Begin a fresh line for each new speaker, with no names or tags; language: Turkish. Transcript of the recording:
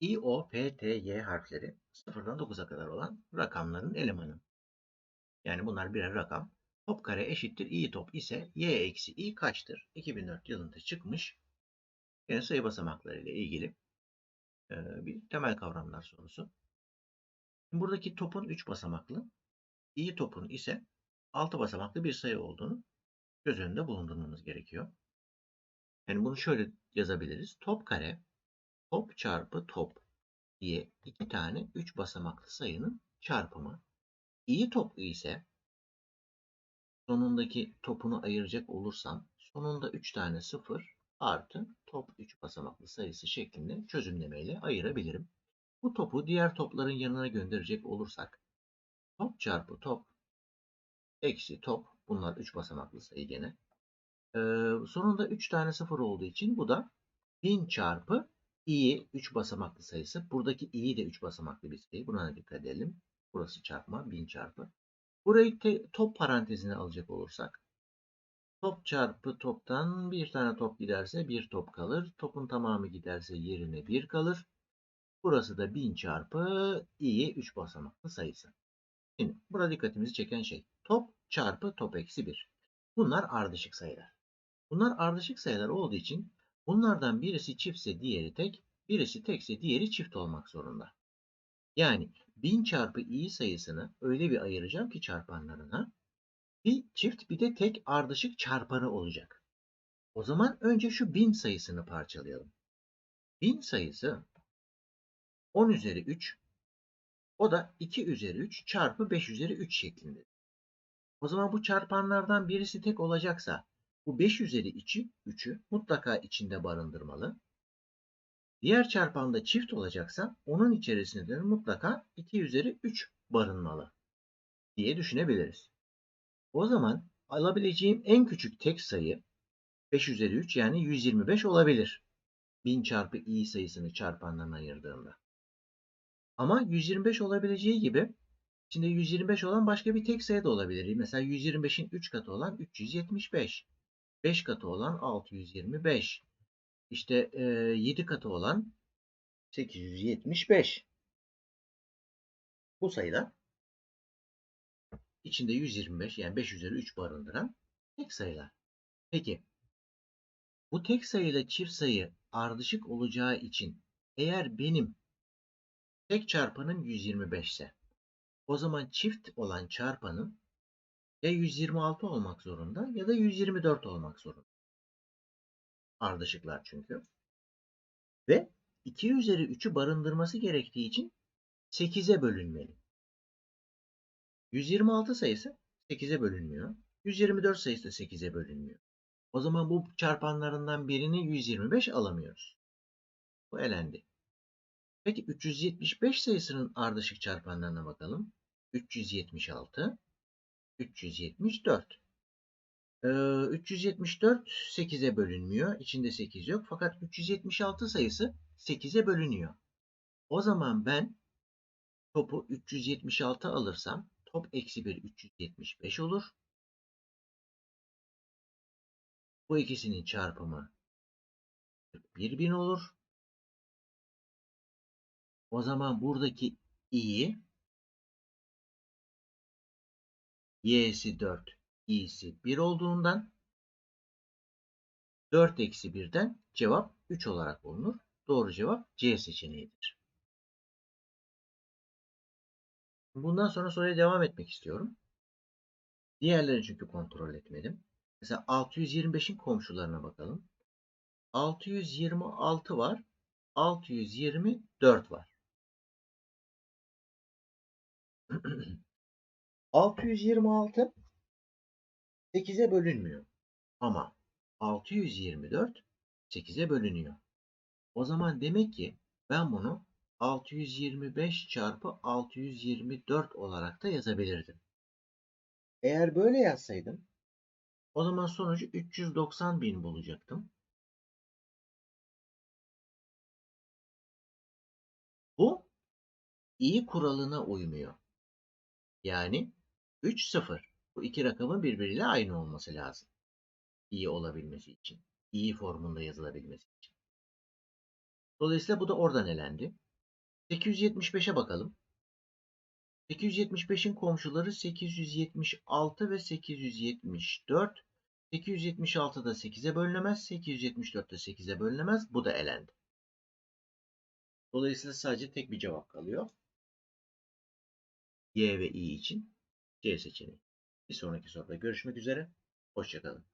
I, O, P, T, Y harfleri 0'dan 9'a kadar olan rakamların elemanı. Yani bunlar birer rakam. Top kare eşittir i top ise y eksi i kaçtır? 2004 yılında çıkmış. Yani sayı basamakları ile ilgili bir temel kavramlar sorusu. Buradaki topun 3 basamaklı, i topun ise 6 basamaklı bir sayı olduğunu göz önünde bulundurmamız gerekiyor. Yani bunu şöyle yazabiliriz. Top kare top çarpı top diye iki tane 3 basamaklı sayının çarpımı. İyi toplu ise sonundaki topunu ayıracak olursam sonunda 3 tane 0 artı top 3 basamaklı sayısı şeklinde çözümlemeyle ayırabilirim. Bu topu diğer topların yanına gönderecek olursak top çarpı top eksi top bunlar 3 basamaklı sayı gene. Ee, sonunda 3 tane 0 olduğu için bu da 1000 çarpı i 3 basamaklı sayısı. Buradaki i de 3 basamaklı bir sayı. Buna dikkat edelim. Burası çarpma 1000 çarpı. Burayı te, top parantezine alacak olursak top çarpı toptan bir tane top giderse bir top kalır. Topun tamamı giderse yerine bir kalır. Burası da 1000 çarpı i 3 basamaklı sayısı. Şimdi burada dikkatimizi çeken şey top çarpı top eksi 1. Bunlar ardışık sayılar. Bunlar ardışık sayılar olduğu için bunlardan birisi çiftse diğeri tek, birisi tekse diğeri çift olmak zorunda. Yani 1000 çarpı i sayısını öyle bir ayıracağım ki çarpanlarına bir çift bir de tek ardışık çarpanı olacak. O zaman önce şu 1000 sayısını parçalayalım. 1000 sayısı 10 üzeri 3 o da 2 üzeri 3 çarpı 5 üzeri 3 şeklinde. O zaman bu çarpanlardan birisi tek olacaksa bu 5 üzeri 3'ü 3'ü mutlaka içinde barındırmalı. Diğer çarpanda çift olacaksa onun içerisinde mutlaka 2 üzeri 3 barınmalı diye düşünebiliriz. O zaman alabileceğim en küçük tek sayı 5 üzeri 3 yani 125 olabilir. 1000 çarpı i sayısını çarpanlarına ayırdığımda. Ama 125 olabileceği gibi içinde 125 olan başka bir tek sayı da olabilir. Mesela 125'in 3 katı olan 375. 5 katı olan 625. İşte e, 7 katı olan 875. Bu sayılar içinde 125 yani 5 üzeri 3 barındıran tek sayılar. Peki bu tek sayıyla çift sayı ardışık olacağı için eğer benim tek çarpanım 125 ise o zaman çift olan çarpanım ya 126 olmak zorunda ya da 124 olmak zorunda. Ardışıklar çünkü. Ve 2 üzeri 3'ü barındırması gerektiği için 8'e bölünmeli. 126 sayısı 8'e bölünmüyor. 124 sayısı da 8'e bölünmüyor. O zaman bu çarpanlarından birini 125 alamıyoruz. Bu elendi. Peki 375 sayısının ardışık çarpanlarına bakalım. 376, 374. Ee, 374 8'e bölünmüyor. İçinde 8 yok. Fakat 376 sayısı 8'e bölünüyor. O zaman ben topu 376 alırsam top eksi 1 375 olur. Bu ikisinin çarpımı 41.000 olur. O zaman buradaki i'yi y'si 4, i'si 1 olduğundan 4 eksi 1'den cevap 3 olarak bulunur. Doğru cevap C seçeneğidir. Bundan sonra soruya devam etmek istiyorum. Diğerlerini çünkü kontrol etmedim. Mesela 625'in komşularına bakalım. 626 var. 624 var. 626 8'e bölünmüyor. Ama 624 8'e bölünüyor. O zaman demek ki ben bunu 625 çarpı 624 olarak da yazabilirdim. Eğer böyle yazsaydım o zaman sonucu 390 bin bulacaktım. Bu iyi kuralına uymuyor. Yani 3, 0. Bu iki rakamın birbiriyle aynı olması lazım. İyi olabilmesi için. İyi formunda yazılabilmesi için. Dolayısıyla bu da oradan elendi. 875'e bakalım. 875'in komşuları 876 ve 874. 876 da 8'e bölünemez. 874 de 8'e bölünemez. Bu da elendi. Dolayısıyla sadece tek bir cevap kalıyor. Y ve I için C seçeneği. Bir sonraki soruda görüşmek üzere. Hoşçakalın.